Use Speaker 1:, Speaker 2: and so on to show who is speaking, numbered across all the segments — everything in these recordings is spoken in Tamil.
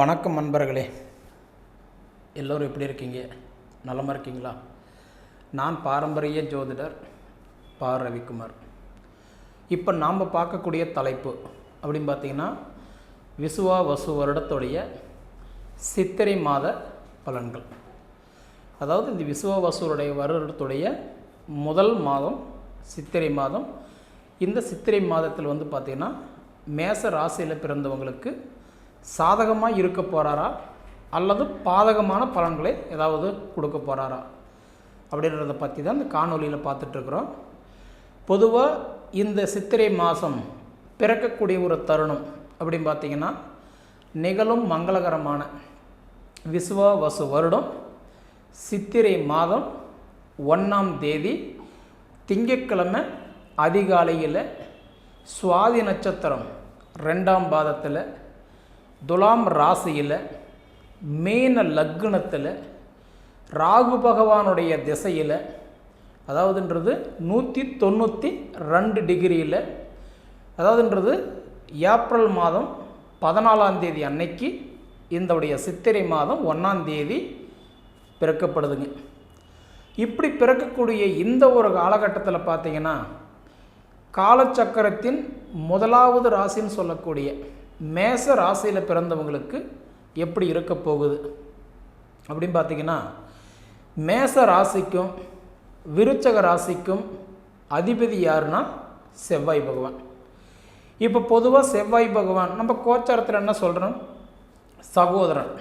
Speaker 1: வணக்கம் நண்பர்களே. எல்லோரும் எப்படி இருக்கீங்க? நலமாக இருக்கீங்களா? நான் பாரம்பரிய ஜோதிடர் பா ரவிக்குமார். இப்போ நாம் பார்க்கக்கூடிய தலைப்பு அப்படின்னு பார்த்தீங்கன்னா விசுவா வசு வருடத்துடைய சித்திரை மாத பலன்கள். அதாவது இந்த விசுவா வசுடைய வருடத்துடைய முதல் மாதம் சித்திரை மாதம். இந்த சித்திரை மாதத்தில் வந்து பார்த்திங்கன்னா மேச ராசியில் பிறந்தவங்களுக்கு சாதகமாக இருக்க போகிறாரா அல்லது பாதகமான பலன்களை ஏதாவது கொடுக்க போகிறாரா அப்படின்றத பற்றி தான் இந்த காணொலியில் பார்த்துட்ருக்குறோம் பொதுவாக இந்த சித்திரை மாதம் பிறக்கக்கூடிய ஒரு தருணம் அப்படின்னு பார்த்தீங்கன்னா நிகழும் மங்களகரமான விசுவாவசு வருடம் சித்திரை மாதம் ஒன்றாம் தேதி திங்கட்கிழமை அதிகாலையில் சுவாதி நட்சத்திரம் ரெண்டாம் பாதத்தில் துலாம் ராசியில் மீன லக்னத்தில் ராகு பகவானுடைய திசையில் அதாவதுன்றது நூற்றி தொண்ணூற்றி ரெண்டு டிகிரியில் அதாவதுன்றது ஏப்ரல் மாதம் பதினாலாம் தேதி அன்னைக்கு இந்தவுடைய சித்திரை மாதம் ஒன்றாம் தேதி பிறக்கப்படுதுங்க. இப்படி பிறக்கக்கூடிய இந்த ஒரு காலகட்டத்தில் பார்த்தீங்கன்னா காலச்சக்கரத்தின் முதலாவது ராசின்னு சொல்லக்கூடிய மேச ராசியில் பிறந்தவங்களுக்கு எப்படி இருக்க போகுது? அப்படின்னு பார்த்தீங்கன்னா மேச ராசிக்கும் விருச்சக ராசிக்கும் அதிபதி யாருன்னா செவ்வாய் பகவான். இப்போ பொதுவாக செவ்வாய் பகவான் நம்ம கோச்சாரத்தில் என்ன சொல்கிறோம் சகோதரன்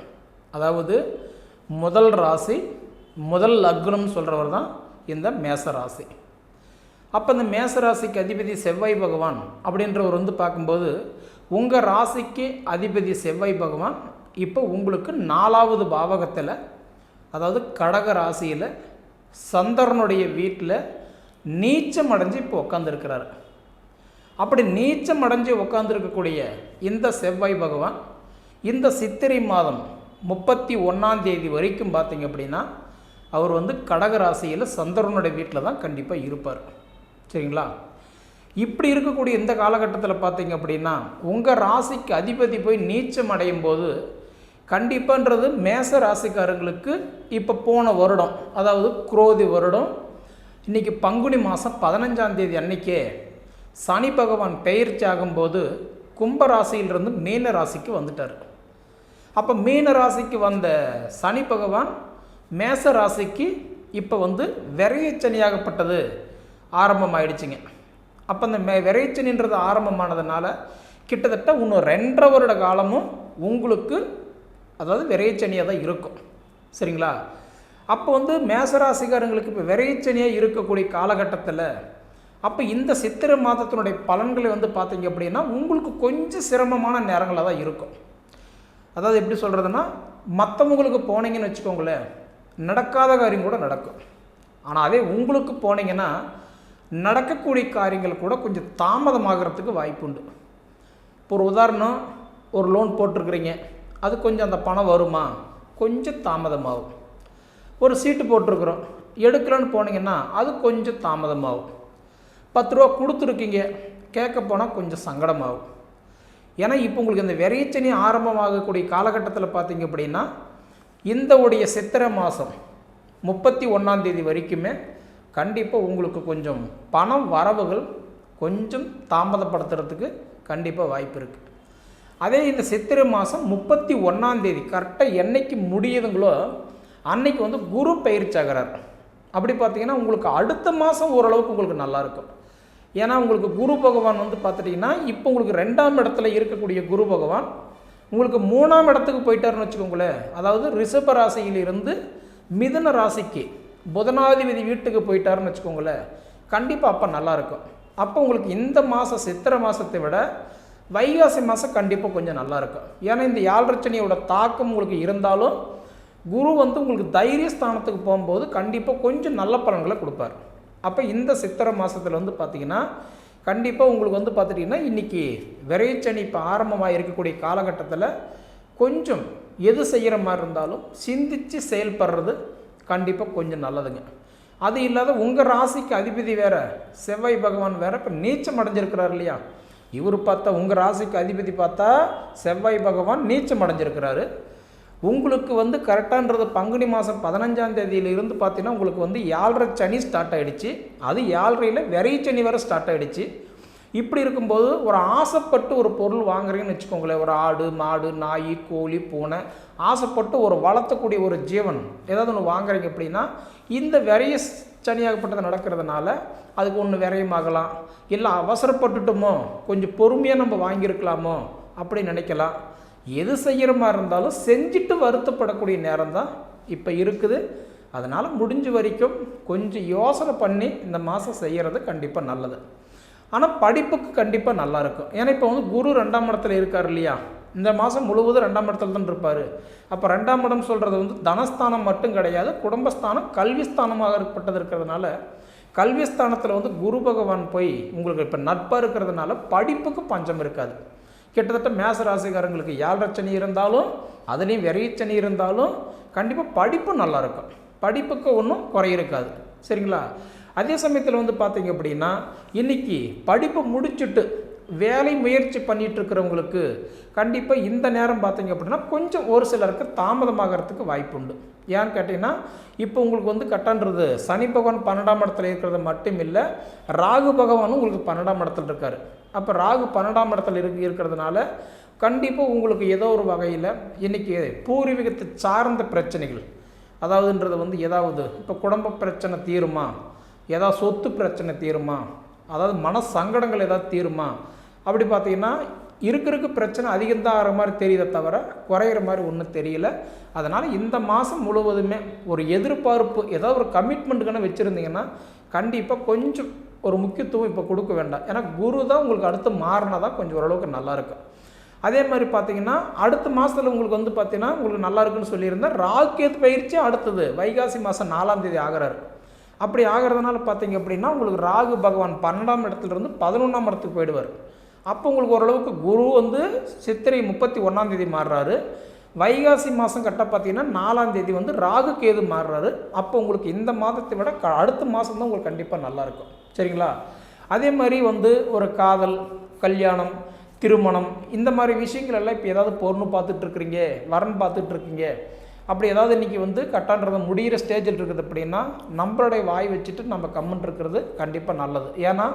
Speaker 1: அதாவது முதல் ராசி முதல் லக்னம் சொல்கிறவர் தான் இந்த மேச ராசி. அப்போ இந்த மேச ராசிக்கு அதிபதி செவ்வாய் பகவான் அப்படின்றவர் வந்து பார்க்கும்போது உங்கள் ராசிக்கு அதிபதி செவ்வாய் பகவான் இப்போ உங்களுக்கு நாலாவது பாவகத்தில் அதாவது கடக ராசியில் சந்திரனுடைய வீட்டில் நீச்சம் அடைஞ்சு இப்போ உட்காந்துருக்கிறார் அப்படி நீச்சம் அடைஞ்சு உட்காந்துருக்கக்கூடிய இந்த செவ்வாய் பகவான் இந்த சித்திரை மாதம் முப்பத்தி ஒன்றாம் தேதி வரைக்கும் பார்த்தீங்க அப்படின்னா அவர் வந்து கடக ராசியில் சந்திரனுடைய வீட்டில் தான் கண்டிப்பாக இருப்பார். சரிங்களா? இப்படி இருக்கக்கூடிய இந்த காலகட்டத்தில் பார்த்தீங்க அப்படின்னா உங்கள் ராசிக்கு அதிபதி போய் நீச்சம் அடையும் போது கண்டிப்பான்றது மேச ராசிக்காரங்களுக்கு இப்போ போன வருடம் அதாவது குரோதி வருடம் இன்றைக்கி பங்குனி மாதம் பதினஞ்சாந்தேதி அன்னைக்கே சனி பகவான் பெயர்ச்சி ஆகும்போது கும்ப ராசியிலிருந்து மீன ராசிக்கு வந்துட்டார். அப்போ மீன ராசிக்கு வந்த சனி பகவான் மேச ராசிக்கு இப்போ வந்து விரையச்சனியாகப்பட்டது. ஆரம்பமாயிடுச்சுங்க. அப்போ அந்த மெ விரைச்சனின்றது ஆரம்பமானதுனால கிட்டத்தட்ட இன்னும் ரெண்டரை வருட காலமும் உங்களுக்கு அதாவது விரைச்சனியாக தான் இருக்கும். சரிங்களா? அப்போ வந்து மேசராசிகாரங்களுக்கு இப்போ விரைச்சனியாக இருக்கக்கூடிய காலகட்டத்தில் அப்போ இந்த சித்திரை மாதத்தினுடைய பலன்களை வந்து பார்த்தீங்க அப்படின்னா உங்களுக்கு கொஞ்சம் சிரமமான நேரங்களாக தான் இருக்கும். அதாவது எப்படி சொல்கிறதுனா மற்றவங்களுக்கு போனீங்கன்னு வச்சுக்கோங்களேன் நடக்காத காரியம் கூட நடக்கும். ஆனால் அதே உங்களுக்கு போனீங்கன்னா நடக்கக்கூடிய காரியங்கள் கூட கொஞ்சம் தாமதமாகிறதுக்கு வாய்ப்பு உண்டு இப்போ ஒரு உதாரணம் ஒரு லோன் போட்டிருக்கிறீங்க. அது கொஞ்சம் அந்த பணம் வருமா? கொஞ்சம் தாமதமாகும். ஒரு சீட்டு போட்டிருக்குறோம். எடுக்கலன்னு போனீங்கன்னா அது கொஞ்சம் தாமதமாகும். பத்து ரூபா கொடுத்துருக்கீங்க. கேட்க போனால் கொஞ்சம் சங்கடமாகும். ஏன்னா இப்போ உங்களுக்கு இந்த விரைச்சனி ஆரம்பமாகக்கூடிய காலகட்டத்தில் பார்த்தீங்க அப்படின்னா இந்த உடைய சித்திரை மாதம் முப்பத்தி ஒன்றாந்தேதி வரைக்குமே கண்டிப்பாக உங்களுக்கு கொஞ்சம் பணம் வரவுகள் கொஞ்சம் தாமதப்படுத்துறதுக்கு கண்டிப்பாக வாய்ப்பு இருக்குது அதே இந்த சித்திரை மாதம் முப்பத்தி ஒன்றாந்தேதி கரெக்டாக என்னைக்கு முடியுதுங்களோ அன்னைக்கு வந்து குரு பயிற்சி ஆகிறார். அப்படி பார்த்தீங்கன்னா உங்களுக்கு அடுத்த மாதம் ஓரளவுக்கு உங்களுக்கு நல்லாயிருக்கும் ஏன்னா உங்களுக்கு குரு பகவான் வந்து பார்த்துட்டிங்கன்னா இப்போ உங்களுக்கு ரெண்டாம் இடத்துல இருக்கக்கூடிய குரு பகவான் உங்களுக்கு மூணாம் இடத்துக்கு போயிட்டாருன்னு வச்சுக்கோங்களேன். அதாவது ரிஷப ராசியிலிருந்து மிதுன ராசிக்கு புதனாதிபதி வீட்டுக்கு போயிட்டாருன்னு வச்சுக்கோங்களேன் கண்டிப்பாக அப்போ நல்லாயிருக்கும். அப்போ உங்களுக்கு இந்த மாதம் சித்திரை மாதத்தை விட வைகாசி மாதம் கண்டிப்பாக கொஞ்சம் நல்லாயிருக்கும். ஏன்னா இந்த யாழ்ரச்சனையோட தாக்கம் உங்களுக்கு இருந்தாலும் குரு வந்து உங்களுக்கு தைரியஸ்தானத்துக்கு போகும்போது கண்டிப்பாக கொஞ்சம் நல்ல பலன்களை கொடுப்பார். அப்போ இந்த சித்திரை மாதத்தில் வந்து பார்த்திங்கன்னா கண்டிப்பாக உங்களுக்கு வந்து பார்த்துட்டிங்கன்னா இன்றைக்கி விரைச்சனி இப்போ ஆரம்பமாக இருக்கக்கூடிய காலகட்டத்தில் கொஞ்சம் எது செய்கிற மாதிரி இருந்தாலும் சிந்தித்து செயல்படுறது கண்டிப்பாக கொஞ்சம் நல்லதுங்க. அது இல்லாத உங்கள் ராசிக்கு அதிபதி வேறு செவ்வாய் பகவான் வேறு இப்போ நீச்சம் அடைஞ்சிருக்கிறார் இல்லையா? இவர் பார்த்தா உங்கள் ராசிக்கு அதிபதி பார்த்தா செவ்வாய் பகவான் நீச்சம் அடைஞ்சிருக்கிறாரு. உங்களுக்கு வந்து கரெக்டான்றது பங்குனி மாதம் பதினஞ்சாம் தேதியிலிருந்து பார்த்தீங்கன்னா உங்களுக்கு வந்து ஏழரை சனி ஸ்டார்ட் ஆகிடுச்சு அது ஏழரையில் வெறை சனி வரை ஸ்டார்ட் ஆகிடுச்சு இப்படி இருக்கும்போது ஒரு ஆசைப்பட்டு ஒரு பொருள் வாங்குறீங்கன்னு வச்சுக்கோங்களேன். ஒரு ஆடு மாடு நாய் கோழி பூனை. ஆசைப்பட்டு ஒரு வளர்த்தக்கூடிய ஒரு ஜீவன். ஏதாவது ஒன்று வாங்குறீங்க அப்படின்னா இந்த விரைய சனியாகப்பட்டது நடக்கிறதுனால அதுக்கு ஒன்று விரயமாகலாம் இல்லை அவசரப்பட்டுட்டோமோ கொஞ்சம் பொறுமையாக நம்ம வாங்கியிருக்கலாமோ அப்படி நினைக்கலாம். எது செய்கிற மாதிரி இருந்தாலும் செஞ்சுட்டு வருத்தப்படக்கூடிய நேரம் தான் இப்போ இருக்குது. அதனால் முடிஞ்ச வரைக்கும் கொஞ்சம் யோசனை பண்ணி இந்த மாதம் செய்கிறது கண்டிப்பாக நல்லது. ஆனால் படிப்புக்கு கண்டிப்பாக நல்லா இருக்கும். ஏன்னா இப்போ வந்து குரு ரெண்டாம் இடத்துல இருக்கார் இல்லையா? இந்த மாதம் முழுவதும் ரெண்டாம் இடத்துல தான் இருப்பார். அப்போ ரெண்டாம் இடம் சொல்கிறது வந்து தனஸ்தானம் மட்டும் கிடையாது குடும்பஸ்தானம் கல்விஸ்தானமாக ஏற்பட்டது இருக்கிறதுனால கல்விஸ்தானத்தில் வந்து குரு பகவான் போய் உங்களுக்கு இப்போ நட்பாக இருக்கிறதுனால படிப்புக்கு பஞ்சம் இருக்காது. கிட்டத்தட்ட மேச ராசிக்காரங்களுக்கு ஏழரை சனி இருந்தாலும் அதுலேயும் விரைச்சனி இருந்தாலும் கண்டிப்பாக படிப்பு நல்லா இருக்கும். படிப்புக்கு ஒன்றும் குறையிருக்காது சரிங்களா? அதே சமயத்தில் வந்து பார்த்தீங்க அப்படின்னா இன்றைக்கி படிப்பை முடிச்சுட்டு வேலை முயற்சி பண்ணிட்டு இருக்கிறவங்களுக்கு கண்டிப்பாக இந்த நேரம் பார்த்தீங்க அப்படின்னா கொஞ்சம் ஒரு சிலருக்கு தாமதமாகறதுக்கு வாய்ப்பு உண்டு. ஏன்னு கேட்டிங்கன்னா இப்போ உங்களுக்கு வந்து கட்டன்றது சனி பகவான் பன்னெண்டாம் இடத்துல இருக்கிறது மட்டும் இல்லை ராகு பகவானும் உங்களுக்கு பன்னெண்டாம் இடத்துல இருக்கார். அப்போ ராகு பன்னெண்டாம் இடத்துல இருக்கு இருக்கிறதுனால கண்டிப்பாக உங்களுக்கு ஏதோ ஒரு வகையில் இன்றைக்கி பூர்வீகத்தை சார்ந்த பிரச்சனைகள் அதாவதுன்றது வந்து ஏதாவது இப்போ குடும்ப பிரச்சனை தீருமா? ஏதாவது சொத்து பிரச்சனை தீருமா? அதாவது மன சங்கடங்கள் ஏதாவது தீருமா? அப்படி பார்த்தீங்கன்னா இருக்கிறதுக்கு பிரச்சனை அதிகம்தான் ஆகிற மாதிரி தெரியுதே தவிர குறையிற மாதிரி ஒன்றும் தெரியல. அதனால் இந்த மாதம் முழுவதுமே ஒரு எதிர்பார்ப்பு ஏதாவது ஒரு கமிட்மெண்ட்டுக்கான வச்சுருந்தீங்கன்னா கண்டிப்பாக கொஞ்சம் ஒரு முக்கியத்துவம் இப்போ கொடுக்க வேண்டாம். ஏன்னா குரு தான் உங்களுக்கு அடுத்து மாறினா தான் கொஞ்சம் ஓரளவுக்கு நல்லாயிருக்கும் அதே மாதிரி பார்த்தீங்கன்னா அடுத்த மாதத்தில் உங்களுக்கு வந்து பார்த்தீங்கன்னா உங்களுக்கு நல்லா இருக்குன்னு சொல்லியிருந்தேன் ராக்கேத் பயிற்சி அடுத்தது. வைகாசி மாதம் நாலாம் தேதி ஆகிறாரு. அப்படி ஆகிறதுனால பார்த்தீங்க அப்படின்னா உங்களுக்கு ராகு பகவான் பன்னெண்டாம் இடத்துலேருந்து பதினொன்றாம் இடத்துக்கு போயிடுவார். அப்போ உங்களுக்கு ஓரளவுக்கு குரு வந்து சித்திரை முப்பத்தி ஒன்றாம் தேதி மாறுறாரு. வைகாசி மாதம் கட்ட பார்த்தீங்கன்னா நாலாம் தேதி வந்து ராகு கேது மாறுறாரு. அப்போ உங்களுக்கு இந்த மாதத்தை விட க அடுத்த மாதம் தான் உங்களுக்கு கண்டிப்பாக நல்லாயிருக்கும் சரிங்களா? அதே மாதிரி வந்து ஒரு காதல் கல்யாணம் திருமணம் இந்த மாதிரி விஷயங்கள் எல்லாம் இப்போ ஏதாவது பொருள் பார்த்துட்ருக்குறீங்க வரன் பார்த்துட்ருக்கீங்க அப்படி ஏதாவது இன்றைக்கி வந்து கட்டான்றதை முடிகிற ஸ்டேஜில் இருக்குது அப்படின்னா நம்மளுடைய வாய் வச்சுட்டு நம்ம கம்முன் இருக்கிறது கண்டிப்பாக நல்லது. ஏன்னா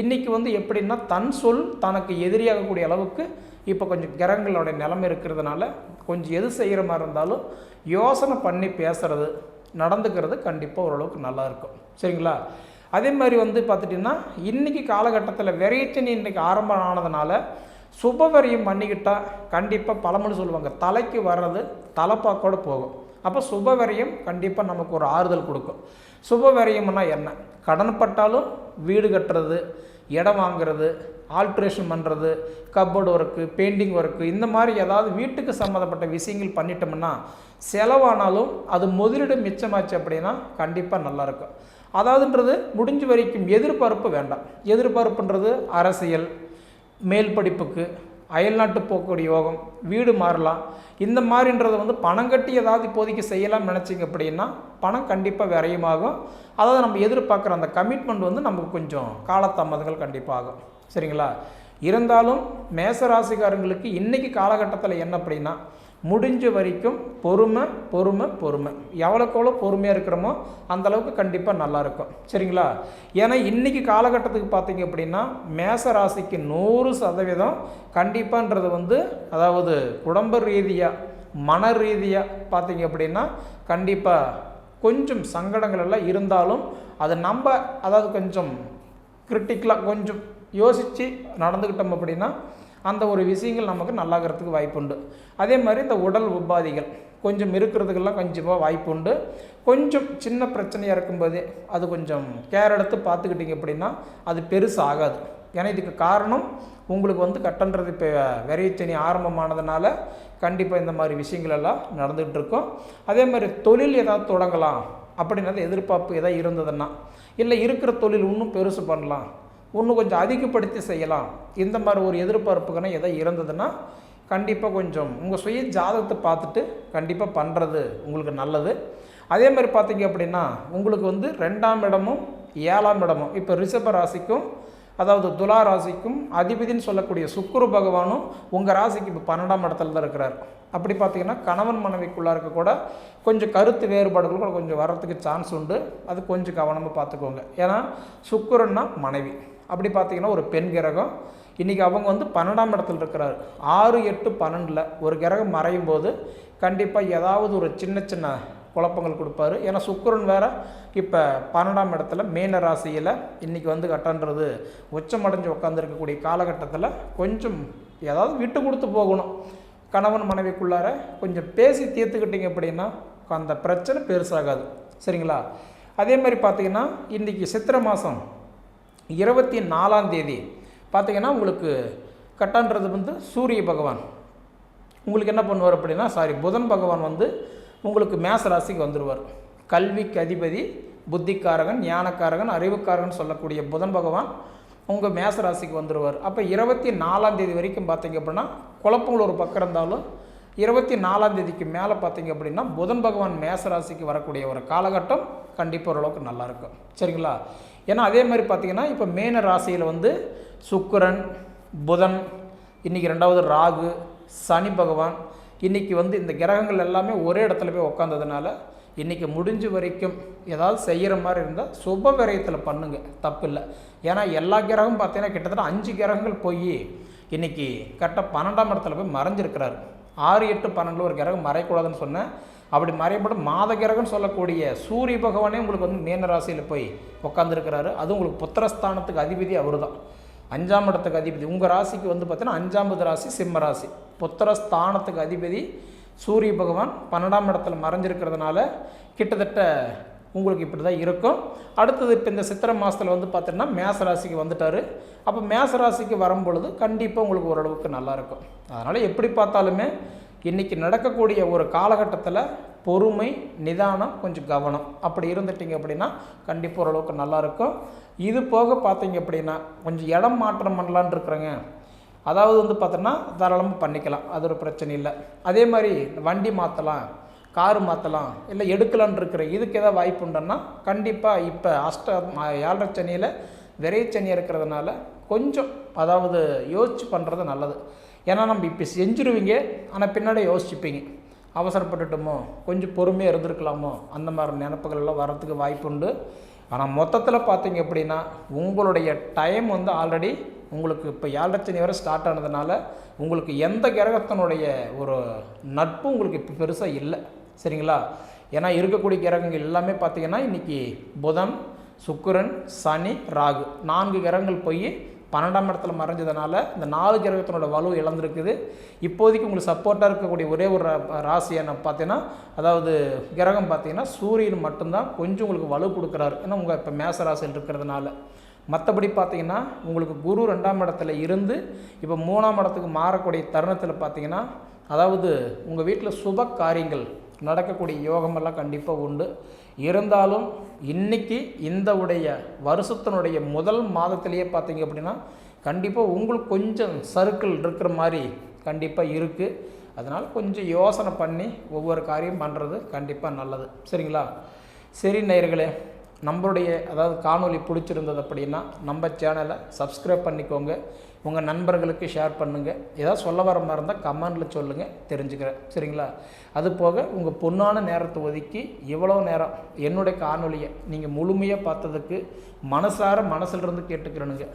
Speaker 1: இன்றைக்கி வந்து எப்படின்னா தன் சொல் தனக்கு எதிரியாகக்கூடிய அளவுக்கு இப்போ கொஞ்சம் கிரகங்களோட நிலைமை இருக்கிறதுனால கொஞ்சம் எது செய்கிற மாதிரி இருந்தாலும் யோசனை பண்ணி பேசுகிறது நடந்துக்கிறது கண்டிப்பாக ஓரளவுக்கு நல்லா இருக்கும். சரிங்களா? அதே மாதிரி வந்து பார்த்துட்டிங்கன்னா இன்றைக்கி காலகட்டத்தில் வெரைட்டனி இன்றைக்கி ஆரம்பம் ஆனதுனால சுபவரியம் பண்ணிக்கிட்டால் கண்டிப்பாக பழமொழி சொல்லுவாங்க. தலைக்கு வர்றது தலைப்பாக்கோடு போகும். அப்போ சுபவரியம் கண்டிப்பாக நமக்கு ஒரு ஆறுதல் கொடுக்கும். சுபவரியம்னா என்ன? கடன் பட்டாலும் வீடு கட்டுறது இடம் வாங்குறது ஆல்ட்ரேஷன் பண்ணுறது கப்போர்டு ஒர்க்கு பெயிண்டிங் ஒர்க்கு இந்த மாதிரி ஏதாவது வீட்டுக்கு சம்மந்தப்பட்ட விஷயங்கள் பண்ணிட்டோம்னா செலவானாலும் அது முதலீடு மிச்சமாச்சு அப்படின்னா கண்டிப்பாக நல்லாயிருக்கும் அதாவதுன்றது முடிஞ்ச வரைக்கும் எதிர்பார்ப்பு வேண்டாம். எதிர்பார்ப்புன்றது அரசியல் மேல் படிப்புக்கு அயல்நாட்டு போக்கக்கூடிய யோகம் வீடு மாறலாம். இந்த மாதிரின்றதை வந்து பணம் கட்டி ஏதாவது இப்போதைக்கு செய்யலாம்னு நினச்சிங்க அப்படின்னா பணம் கண்டிப்பாக விரயமாகும். அதாவது நம்ம எதிர்பார்க்குற அந்த கமிட்மெண்ட் வந்து நமக்கு கொஞ்சம் காலதாமதங்கள் கண்டிப்பாக ஆகும். சரிங்களா? இருந்தாலும் மேச ராசிக்காரங்களுக்கு இன்றைக்கி காலகட்டத்தில் என்ன அப்படின்னா முடிஞ்ச வரைக்கும் பொறுமை பொறுமை. பொறுமை எவ்வளோக்கு எவ்வளோ பொறுமையாக இருக்கிறோமோ அந்தளவுக்கு கண்டிப்பாக நல்லாயிருக்கும் சரிங்களா? ஏன்னா இன்றைக்கி காலகட்டத்துக்கு பார்த்தீங்க அப்படின்னா மேச ராசிக்கு நூறு சதவீதம் கண்டிப்பான்றது வந்து அதாவது குடும்ப ரீதியாக மன ரீதியாக பார்த்தீங்க அப்படின்னா கண்டிப்பாக கொஞ்சம் சங்கடங்கள் எல்லாம் இருந்தாலும் அது நம்ம அதாவது கொஞ்சம் கிரிட்டிக்கலாக கொஞ்சம் யோசித்து நடந்துக்கிட்டோம் அப்படின்னா அந்த ஒரு விஷயங்கள் நமக்கு நல்லாகிறதுக்கு வாய்ப்புண்டு. அதே மாதிரி இந்த உடல் உபாதிகள் கொஞ்சம் இருக்கிறதுக்கெல்லாம் கொஞ்சமாக வாய்ப்பு உண்டு கொஞ்சம் சின்ன பிரச்சனையாக இருக்கும்போதே அது கொஞ்சம் கேர் எடுத்து பார்த்துக்கிட்டிங்க அப்படின்னா அது பெருசு ஆகாது ஏன்னா இதுக்கு காரணம் உங்களுக்கு வந்து கட்டன்றது இப்போ விரைச்சனி ஆரம்பமானதுனால கண்டிப்பாக இந்த மாதிரி விஷயங்கள் எல்லாம் நடந்துகிட்டு இருக்கும் அதே மாதிரி தொழில் ஏதாவது தொடங்கலாம் அப்படின்றது எதிர்பார்ப்பு எதாவது இருந்ததுன்னா இல்லை இருக்கிற தொழில் இன்னும் பெருசு பண்ணலாம் இன்னும் கொஞ்சம் அதிகப்படுத்தி செய்யலாம். இந்த மாதிரி ஒரு எதிர்பார்ப்புகள் எதை இருந்ததுன்னா கண்டிப்பாக கொஞ்சம் உங்கள் சுய ஜாதகத்தை பார்த்துட்டு கண்டிப்பாக பண்ணுறது உங்களுக்கு நல்லது. அதே மாதிரி பார்த்தீங்க அப்படின்னா உங்களுக்கு வந்து ரெண்டாம் இடமும் ஏழாம் இடமும் இப்போ ரிஷப ராசிக்கும் அதாவது துலா ராசிக்கும் அதிபதின்னு சொல்லக்கூடிய சுக்குரு பகவானும் உங்கள் ராசிக்கு இப்போ பன்னெண்டாம் இடத்துல தான் இருக்கிறார். அப்படி பார்த்தீங்கன்னா கணவன் மனைவிக்குள்ளே இருக்க கூட கொஞ்சம் கருத்து வேறுபாடுகள் கூட கொஞ்சம் வர்றதுக்கு சான்ஸ் உண்டு. அது கொஞ்சம் கவனமாக பார்த்துக்கோங்க. ஏன்னா சுக்குரன்னா மனைவி. அப்படி பார்த்தீங்கன்னா ஒரு பெண் கிரகம். இன்றைக்கி அவங்க வந்து பன்னெண்டாம் இடத்துல இருக்கிறார். ஆறு எட்டு பன்னெண்டில் ஒரு கிரகம் மறையும் போது கண்டிப்பாக ஏதாவது ஒரு சின்ன சின்ன குழப்பங்கள் கொடுப்பாரு. ஏன்னா சுக்கரன் வேறு இப்போ பன்னெண்டாம் இடத்துல மீன ராசியில் இன்றைக்கி வந்து கட்டன்றது. உச்சமடைஞ்சு உட்காந்துருக்கக்கூடிய காலகட்டத்தில் கொஞ்சம் ஏதாவது விட்டு கொடுத்து போகணும். கணவன் மனைவிக்குள்ளார கொஞ்சம் பேசி தீர்த்துக்கிட்டீங்க அப்படின்னா அந்த பிரச்சனை பெருசாகாது. சரிங்களா? அதே மாதிரி பார்த்தீங்கன்னா இன்றைக்கி சித்திரை மாதம் இருபத்தி நாலாம் தேதி. பார்த்தீங்கன்னா உங்களுக்கு கட்டான்றது வந்து சூரிய பகவான். உங்களுக்கு என்ன பண்ணுவார் அப்படின்னா சாரி புதன் பகவான் வந்து உங்களுக்கு மேச ராசிக்கு வந்துடுவார் கல்விக்கு அதிபதி புத்திக்காரகன் ஞானக்காரகன் அறிவுக்காரகன் சொல்லக்கூடிய புதன் பகவான் உங்கள் மேச ராசிக்கு வந்துடுவார் அப்போ இருபத்தி நாலாம் தேதி வரைக்கும் பார்த்தீங்க அப்படின்னா குழப்பங்கள் ஒரு பக்கம் இருந்தாலும் இருபத்தி நாலாம் தேதிக்கு மேலே பார்த்தீங்க அப்படின்னா புதன் பகவான் மேச ராசிக்கு வரக்கூடிய ஒரு காலகட்டம் கண்டிப்பாக ஓரளவுக்கு நல்லாயிருக்கும் சரிங்களா? ஏன்னா அதே மாதிரி பார்த்தீங்கன்னா இப்போ மேன ராசியில் வந்து சுக்கரன் புதன் இன்றைக்கி ரெண்டாவது ராகு சனி பகவான் இன்றைக்கி வந்து இந்த கிரகங்கள் எல்லாமே ஒரே இடத்துல போய் உட்காந்ததுனால இன்றைக்கி முடிஞ்ச வரைக்கும் ஏதாவது செய்கிற மாதிரி இருந்தால் சுப விரயத்தில் பண்ணுங்கள் தப்பு இல்லை. ஏன்னா எல்லா கிரகமும் பார்த்தீங்கன்னா கிட்டத்தட்ட அஞ்சு கிரகங்கள் போய் இன்றைக்கி கரெக்டாக பன்னெண்டாம் இடத்துல போய் மறைஞ்சிருக்கிறாரு. ஆறு எட்டு பன்னெண்டில் ஒரு கிரகம் மறையக்கூடாதுன்னு சொன்னேன். அப்படி மறையப்படும் மாத கிரகம்னு சொல்லக்கூடிய சூரிய பகவானே உங்களுக்கு வந்து மீனராசியில் போய் உட்காந்துருக்கிறாரு அது உங்களுக்கு புத்திரஸ்தானத்துக்கு அதிபதி அவர் தான் அஞ்சாம் இடத்துக்கு அதிபதி. உங்கள் ராசிக்கு வந்து பார்த்தீங்கன்னா அஞ்சாம்பது ராசி சிம்ம ராசி. புத்திரஸ்தானத்துக்கு அதிபதி சூரிய பகவான் பன்னெண்டாம் இடத்துல மறைஞ்சிருக்கிறதுனால கிட்டத்தட்ட உங்களுக்கு இப்படி தான் இருக்கும். அடுத்தது இப்போ இந்த சித்திரை மாதத்தில் வந்து பார்த்தீங்கன்னா மேச ராசிக்கு வந்துட்டார். அப்போ மேச ராசிக்கு வரும்பொழுது கண்டிப்பாக உங்களுக்கு ஓரளவுக்கு நல்லாயிருக்கும் அதனால் எப்படி பார்த்தாலுமே இன்றைக்கி நடக்கக்கூடிய ஒரு காலகட்டத்தில் பொறுமை நிதானம் கொஞ்சம் கவனம். அப்படி இருந்துட்டீங்க அப்படின்னா கண்டிப்பாக ஓரளவுக்கு நல்லாயிருக்கும் இது போக பார்த்தீங்க அப்படின்னா கொஞ்சம் இடம் மாற்றம் பண்ணலான் இருக்கிறேங்க. அதாவது வந்து பார்த்தோன்னா தாராளமாக பண்ணிக்கலாம். அது ஒரு பிரச்சனை இல்லை. அதே மாதிரி வண்டி மாற்றலாம் காரு மாற்றலாம் இல்லை எடுக்கலான் இருக்கிற இதுக்கு ஏதாவது வாய்ப்பு உண்டுன்னா கண்டிப்பாக இப்போ அஷ்ட ஏழரை சனியில் விரைச்சனி இருக்கிறதுனால கொஞ்சம் அதாவது யோசிச்சு பண்ணுறது நல்லது. ஏன்னா நம்ம இப்போ செஞ்சுருவீங்க ஆனால் பின்னாடி யோசிச்சுப்பீங்க. அவசரப்பட்டுட்டோமோ கொஞ்சம் பொறுமையாக இருந்திருக்கலாமோ அந்த மாதிரி நினப்புகள் எல்லாம் வரத்துக்கு வாய்ப்பு உண்டு ஆனால் மொத்தத்தில் பார்த்தீங்க அப்படின்னா உங்களுடைய டைம் வந்து ஆல்ரெடி உங்களுக்கு இப்போ ஏழரை வரை ஸ்டார்ட் ஆனதுனால உங்களுக்கு எந்த கிரகத்தினுடைய ஒரு நட்பும் உங்களுக்கு இப்போ பெருசாக இல்லை. சரிங்களா? ஏன்னா இருக்கக்கூடிய கிரகங்கள் எல்லாமே பார்த்தீங்கன்னா இன்றைக்கி புதன் சுக்கிரன் சனி ராகு. நான்கு கிரகங்கள் போய் பன்னெண்டாம் இடத்துல மறைஞ்சதுனால இந்த நாலு கிரகத்தினோட வலு இழந்திருக்குது. இப்போதைக்கு உங்களுக்கு சப்போர்ட்டாக இருக்கக்கூடிய ஒரே ஒரு ரா- ராசி என்ன பார்த்தீங்கன்னா அதாவது கிரகம் பார்த்தீங்கன்னா சூரியன் மட்டும்தான் கொஞ்சம் உங்களுக்கு வலு கொடுக்குறாரு. ஏன்னா உங்கள் இப்போ மேச ராசியில் இருக்கிறதுனால. மற்றபடி பார்த்தீங்கன்னா உங்களுக்கு குரு ரெண்டாம் இடத்துல இருந்து இப்போ மூணாம் இடத்துக்கு மாறக்கூடிய தருணத்தில் பார்த்தீங்கன்னா அதாவது உங்கள் வீட்டில் சுப காரியங்கள் நடக்கக்கூடிய யோகமெல்லாம் கண்டிப்பாக உண்டு. இருந்தாலும் இன்னைக்கு இந்த உடைய வருஷத்தினுடைய முதல் மாதத்திலேயே பார்த்தீங்க அப்படின்னா கண்டிப்பாக உங்களுக்கு கொஞ்சம் சர்க்கிள் இருக்கிற மாதிரி கண்டிப்பாக இருக்குது அதனால் கொஞ்சம் யோசனை பண்ணி ஒவ்வொரு காரியம் பண்ணுறது கண்டிப்பாக நல்லது. சரிங்களா? சரி நேயர்களே நம்மளுடைய அதாவது காணொலி பிடிச்சிருந்தது அப்படின்னா நம்ம சேனலை சப்ஸ்கிரைப் பண்ணிக்கோங்க. உங்கள் நண்பர்களுக்கு ஷேர் பண்ணுங்கள் ஏதாவது சொல்ல வர மாதிரி இருந்தால் கமெண்டில் சொல்லுங்கள் தெரிஞ்சுக்கிறேன். சரிங்களா? அது போக உங்கள் பொண்ணான நேரத்தை ஒதுக்கி இவ்வளோ நேரம் என்னுடைய காணொலியை நீங்கள் முழுமையாக பார்த்ததுக்கு மனசார மனசிலிருந்து கேட்டுக்கிறனுங்க கேட்டுக்கிறேனுங்க.